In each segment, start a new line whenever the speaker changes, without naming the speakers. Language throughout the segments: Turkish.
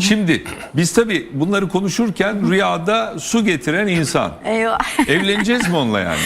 Şimdi biz tabii bunları konuşurken rüyada su getiren insan.
Eyvah.
Evleneceğiz mi onunla yani?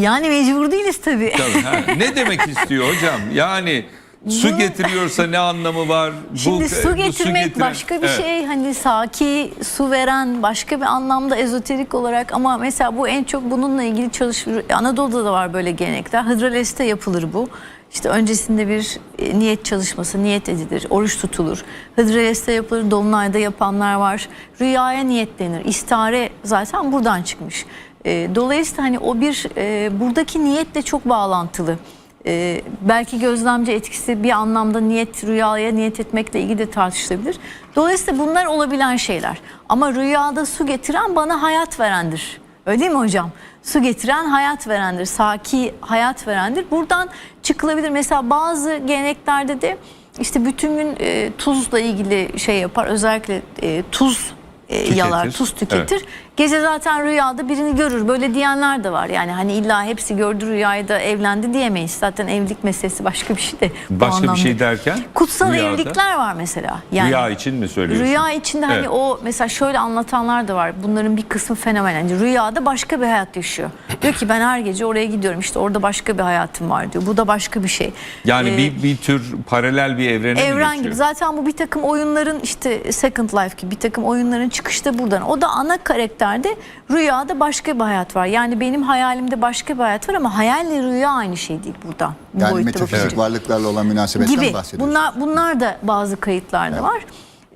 Yani mecbur değiliz tabii.
Tabii, ha. Ne demek istiyor hocam? Yani su
Bu-
getiriyorsa ne anlamı var?
Şimdi
Bu-
su getirmek
getiren-
başka bir
Evet.
şey hani saki su veren başka bir anlamda ezoterik olarak ama mesela bu en çok bununla ilgili çalışıyor. Anadolu'da da var böyle gelenekler. Hıdraleste yapılır bu. İşte öncesinde bir e, niyet çalışması, niyet edilir, oruç tutulur. Hıdraleste yapılır, dolunayda yapanlar var. Rüyaya niyetlenir. İstare zaten buradan çıkmış. E, dolayısıyla hani o bir e, buradaki niyetle çok bağlantılı. Ee, belki gözlemci etkisi bir anlamda niyet rüyaya niyet etmekle ilgili de tartışılabilir. Dolayısıyla bunlar olabilen şeyler. Ama rüyada su getiren bana hayat verendir. Öyle değil mi hocam? Su getiren hayat verendir. Saki hayat verendir. Buradan çıkılabilir. Mesela bazı geleneklerde de işte bütün gün e, tuzla ilgili şey yapar. Özellikle e, tuz e,
Tüketir.
yalar, tuz tüketir. Gece zaten rüyada birini görür. Böyle diyenler de var. Yani hani illa hepsi gördü rüyayı da evlendi diyemeyiz. Zaten evlilik meselesi başka bir şey de.
Başka bir şey derken?
Kutsal
rüyada.
evlilikler var mesela. Yani
Rüya için mi söylüyorsun?
Rüya içinde hani
Evet.
o mesela şöyle anlatanlar da var. Bunların bir kısmı fenomen. Yani rüyada başka bir hayat yaşıyor. Diyor ki ben her gece oraya gidiyorum. İşte orada başka bir hayatım var diyor. Bu da başka bir şey.
Yani
Ee,
bir, bir tür paralel bir evrene
Evren gibi. Zaten bu bir takım oyunların işte Second Life gibi bir takım oyunların çıkışta buradan. O da ana karakterde rüyada başka bir hayat var. Yani benim hayalimde başka bir hayat var ama hayalle rüya aynı şey değil burada. Bu
Yani metafizik
bakınca
varlıklarla olan münasebetten
gibi.
bahsediyoruz.
Bunlar bunlar da bazı kayıtlarda var.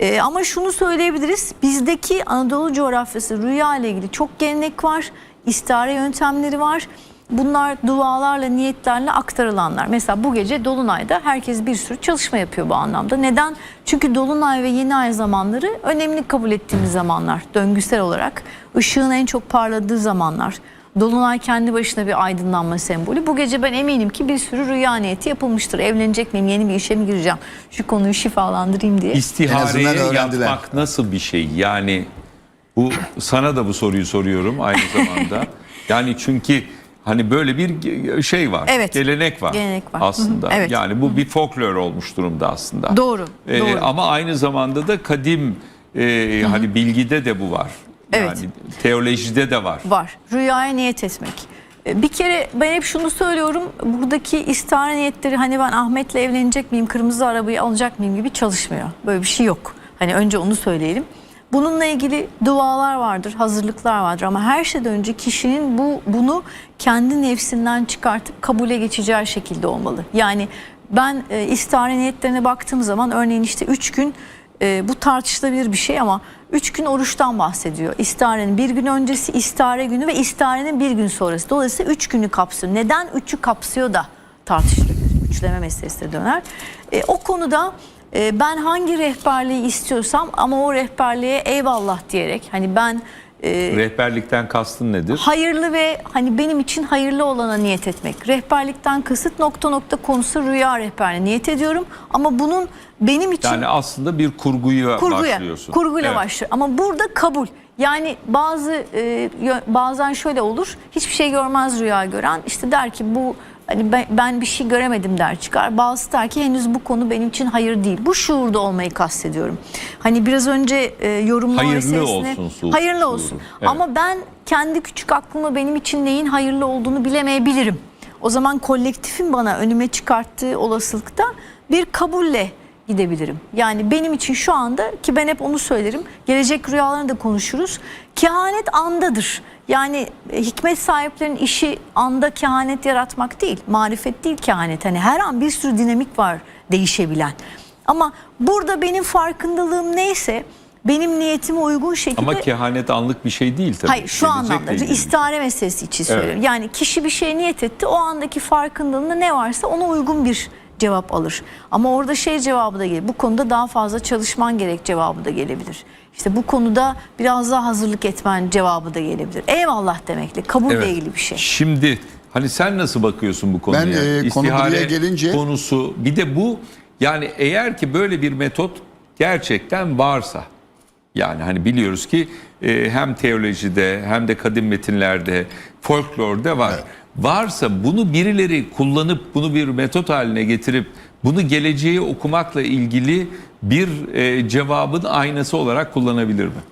Ee, ama şunu söyleyebiliriz. Bizdeki Anadolu coğrafyası rüya ile ilgili çok gelenek var. istihare yöntemleri var. Bunlar dualarla, niyetlerle aktarılanlar. Mesela bu gece Dolunay'da herkes bir sürü çalışma yapıyor bu anlamda. Neden? Çünkü Dolunay ve Yeni Ay zamanları önemli kabul ettiğimiz zamanlar döngüsel olarak. Işığın en çok parladığı zamanlar. Dolunay kendi başına bir aydınlanma sembolü. Bu gece ben eminim ki bir sürü rüya niyeti yapılmıştır. Evlenecek miyim, yeni bir işe mi gireceğim? Şu konuyu şifalandırayım diye.
İstihareye yatmak nasıl bir şey? Yani bu sana da bu soruyu soruyorum aynı zamanda. yani çünkü hani böyle bir şey var.
Evet.
Gelenek var.
Gelenek var.
Aslında.
Hı hı, evet.
Yani bu bir folklor olmuş durumda aslında.
Doğru,
Ee,
doğru.
Ama aynı zamanda da kadim e, hani bilgide de bu var.
Evet.
Yani teolojide de var.
Var. Rüyaya niyet etmek. Ee, Bir kere ben hep şunu söylüyorum. Buradaki istihare niyetleri hani ben Ahmet'le evlenecek miyim, kırmızı arabayı alacak mıyım gibi çalışmıyor. Böyle bir şey yok. Hani önce onu söyleyelim. Bununla ilgili dualar vardır, hazırlıklar vardır ama her şeyden önce kişinin bu bunu kendi nefsinden çıkartıp kabule geçeceği şekilde olmalı. Yani ben e, istihare niyetlerine baktığım zaman örneğin işte 3 gün e, bu tartışılabilir bir şey ama 3 gün oruçtan bahsediyor. İstiharenin bir gün öncesi, istihare günü ve istiharenin bir gün sonrası. Dolayısıyla 3 günü kapsıyor. Neden 3'ü kapsıyor da tartışılabilir. Üçleme meselesine döner. E, o konuda e, ben hangi rehberliği istiyorsam ama o rehberliğe eyvallah diyerek hani ben e,
Rehberlikten kastın nedir?
hayırlı ve hani benim için hayırlı olana niyet etmek. Rehberlikten kasıt nokta nokta konusu rüya rehberliğine niyet ediyorum. Ama bunun benim için
Yani aslında bir kurguya,
kurguya,
başlıyorsun.
kurguyla
Evet.
başlıyor. Ama burada kabul. Yani bazı e, bazen şöyle olur. Hiçbir şey görmez rüya gören. İşte der ki bu hani ben, ben bir şey göremedim der çıkar. Bazısı der ki henüz bu konu benim için hayır değil. Bu şuurda olmayı kastediyorum. Hani biraz önce e, yorumlama
Hayırlı
meselesine
olsun su-
hayırlı
şuuru.
olsun.
Evet.
Ama ben kendi küçük aklımla benim için neyin hayırlı olduğunu bilemeyebilirim. O zaman kolektifin bana önüme çıkarttığı olasılıkta bir kabulle gidebilirim. Yani benim için şu anda ki ben hep onu söylerim. Gelecek rüyalarını da konuşuruz. Kehanet andadır. Yani e, hikmet sahiplerinin işi anda kehanet yaratmak değil. Marifet değil kehanet. Hani her an bir sürü dinamik var değişebilen. Ama burada benim farkındalığım neyse benim niyetime uygun şekilde
Ama kehanet anlık bir şey değil tabii.
Hayır şu
Gelecekle
anlamda
ilgili.
istihare meselesi için söylüyorum. Yani kişi bir şeye niyet etti o andaki farkındalığında ne varsa ona uygun bir cevap alır. Ama orada şey cevabı da gelir. Bu konuda daha fazla çalışman gerek cevabı da gelebilir. İşte bu konuda biraz daha hazırlık etmen cevabı da gelebilir. Eyvallah demekle kabulle
Evet.
ilgili bir şey.
Şimdi hani sen nasıl bakıyorsun bu konuya?
Ben, e, konu
İstihare
buraya gelince-
konusu bir de bu yani eğer ki böyle bir metot gerçekten varsa yani hani biliyoruz ki e, hem teolojide hem de kadim metinlerde folklorda var. Varsa bunu birileri kullanıp bunu bir metot haline getirip bunu geleceği okumakla ilgili bir e, cevabın aynası olarak kullanabilir mi?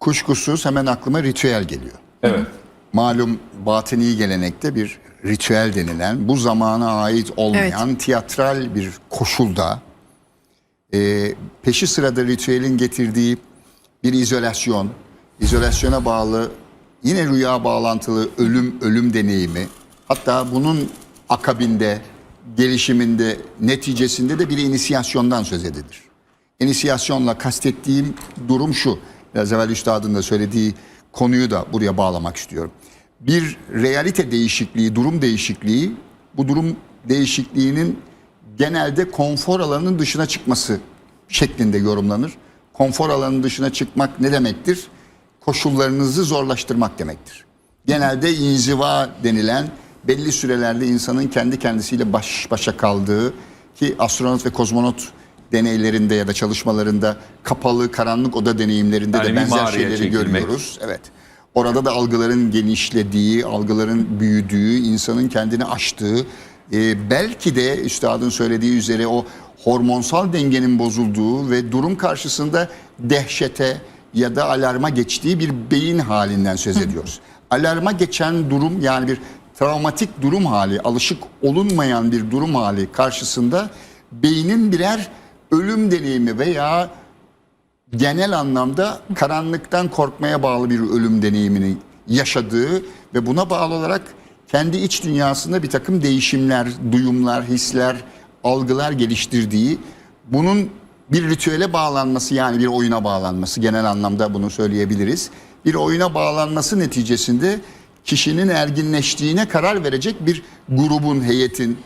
Kuşkusuz hemen aklıma ritüel geliyor.
Evet.
Malum batıni gelenekte bir ritüel denilen bu zamana ait olmayan tiyatral bir koşulda e, peşi sırada ritüelin getirdiği bir izolasyon, izolasyona bağlı yine rüya bağlantılı ölüm ölüm deneyimi hatta bunun akabinde gelişiminde neticesinde de bir inisiyasyondan söz edilir. İnisiyasyonla kastettiğim durum şu. Biraz evvel üstadın da söylediği konuyu da buraya bağlamak istiyorum. Bir realite değişikliği, durum değişikliği, bu durum değişikliğinin genelde konfor alanının dışına çıkması şeklinde yorumlanır. Konfor alanının dışına çıkmak ne demektir? Koşullarınızı zorlaştırmak demektir. Genelde inziva denilen belli sürelerde insanın kendi kendisiyle baş başa kaldığı ki astronot ve kozmonot deneylerinde ya da çalışmalarında kapalı karanlık oda deneyimlerinde
Yani
de benzer şeyleri
çekilmek.
görüyoruz. Evet. Orada da algıların genişlediği, algıların büyüdüğü, insanın kendini aştığı, e, belki de üstadın söylediği üzere o hormonsal dengenin bozulduğu ve durum karşısında dehşete ya da alarma geçtiği bir beyin halinden söz ediyoruz. Alarma geçen durum yani bir travmatik durum hali, alışık olunmayan bir durum hali karşısında beynin birer ölüm deneyimi veya genel anlamda karanlıktan korkmaya bağlı bir ölüm deneyimini yaşadığı ve buna bağlı olarak kendi iç dünyasında bir takım değişimler, duyumlar, hisler, algılar geliştirdiği bunun bir ritüele bağlanması yani bir oyuna bağlanması genel anlamda bunu söyleyebiliriz. Bir oyuna bağlanması neticesinde kişinin erginleştiğine karar verecek bir grubun, heyetin,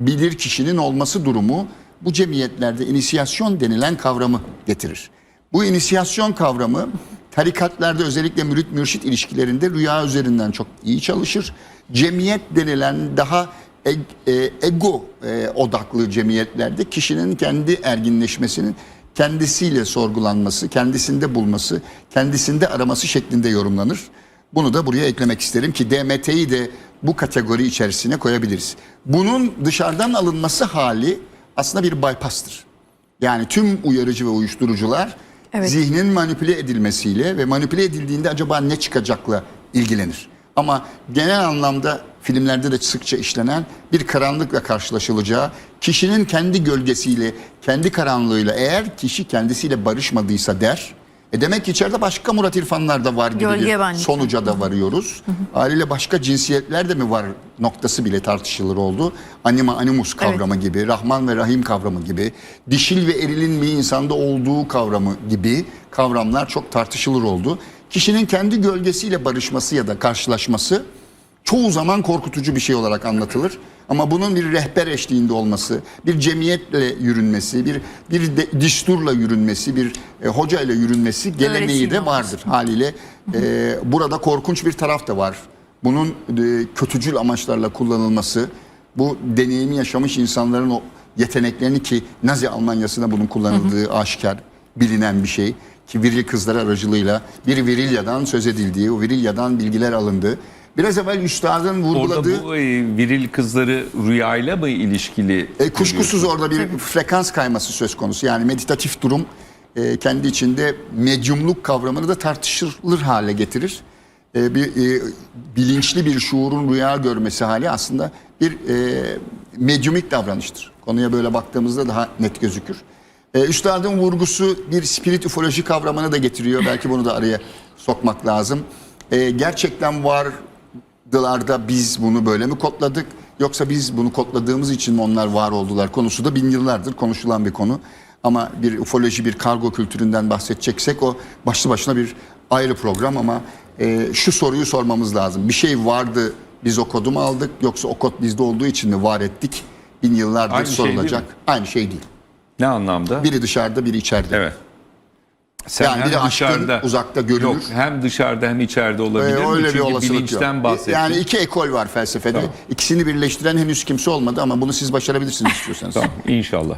bilir kişinin olması durumu bu cemiyetlerde inisiyasyon denilen kavramı getirir. Bu inisiyasyon kavramı tarikatlarda özellikle mürit mürşit ilişkilerinde rüya üzerinden çok iyi çalışır. Cemiyet denilen daha ego e, odaklı cemiyetlerde kişinin kendi erginleşmesinin kendisiyle sorgulanması, kendisinde bulması, kendisinde araması şeklinde yorumlanır. Bunu da buraya eklemek isterim ki DMT'yi de bu kategori içerisine koyabiliriz. Bunun dışarıdan alınması hali aslında bir bypass'tır. Yani tüm uyarıcı ve uyuşturucular
Evet.
zihnin manipüle edilmesiyle ve manipüle edildiğinde acaba ne çıkacakla ilgilenir. Ama genel anlamda filmlerde de sıkça işlenen bir karanlıkla karşılaşılacağı, kişinin kendi gölgesiyle, kendi karanlığıyla eğer kişi kendisiyle barışmadıysa der, e demek ki içeride başka Murat İrfanlar da var gibi
Gölge
bir
benlik.
sonuca da varıyoruz. Haliyle başka cinsiyetler de mi var noktası bile tartışılır oldu. Anima animus kavramı gibi, Rahman ve Rahim kavramı gibi, dişil ve erilin bir insanda olduğu kavramı gibi kavramlar çok tartışılır oldu. Kişinin kendi gölgesiyle barışması ya da karşılaşması çoğu zaman korkutucu bir şey olarak anlatılır. Ama bunun bir rehber eşliğinde olması, bir cemiyetle yürünmesi, bir bir de, disturla yürünmesi, bir e, hoca ile yürünmesi geleneği de vardır. Haliyle e, burada korkunç bir taraf da var. Bunun e, kötücül amaçlarla kullanılması, bu deneyimi yaşamış insanların o yeteneklerini ki Nazi Almanyası'nda bunun kullanıldığı aşikar, bilinen bir şey. Ki viril kızlar aracılığıyla bir virilyadan söz edildiği, o virilyadan bilgiler alındı. Biraz evvel üstadın vurguladığı...
Orada bu e, viril kızları rüyayla mı ilişkili?
E, kuşkusuz orada bir frekans kayması söz konusu. Yani meditatif durum e, kendi içinde medyumluk kavramını da tartışılır hale getirir. E, bir e, bilinçli bir şuurun rüya görmesi hali aslında bir e, medyumik davranıştır. Konuya böyle baktığımızda daha net gözükür. E, üstadın vurgusu bir spirit ufoloji kavramını da getiriyor. Belki bunu da araya sokmak lazım. E, gerçekten var dılarda biz bunu böyle mi kodladık yoksa biz bunu kodladığımız için mi onlar var oldular konusu da bin yıllardır konuşulan bir konu. Ama bir ufoloji bir kargo kültüründen bahsedeceksek o başlı başına bir ayrı program ama e, şu soruyu sormamız lazım. Bir şey vardı biz o kodu mu aldık yoksa o kod bizde olduğu için mi var ettik? Bin yıllardır
Aynı şey değil
sorulacak.
mi?
Aynı şey değil.
Ne anlamda?
Biri dışarıda biri içeride.
Evet. Sen
Yani
hem
biri aşkın uzakta görülür.
Yok hem dışarıda hem içeride olabilir
Ee,
mi?
öyle bir
Çünkü bilinçten
yok.
bahsettik.
Yani iki ekol var felsefede.
Tamam.
İkisini birleştiren henüz kimse olmadı ama bunu siz başarabilirsiniz istiyorsanız.
Tamam inşallah.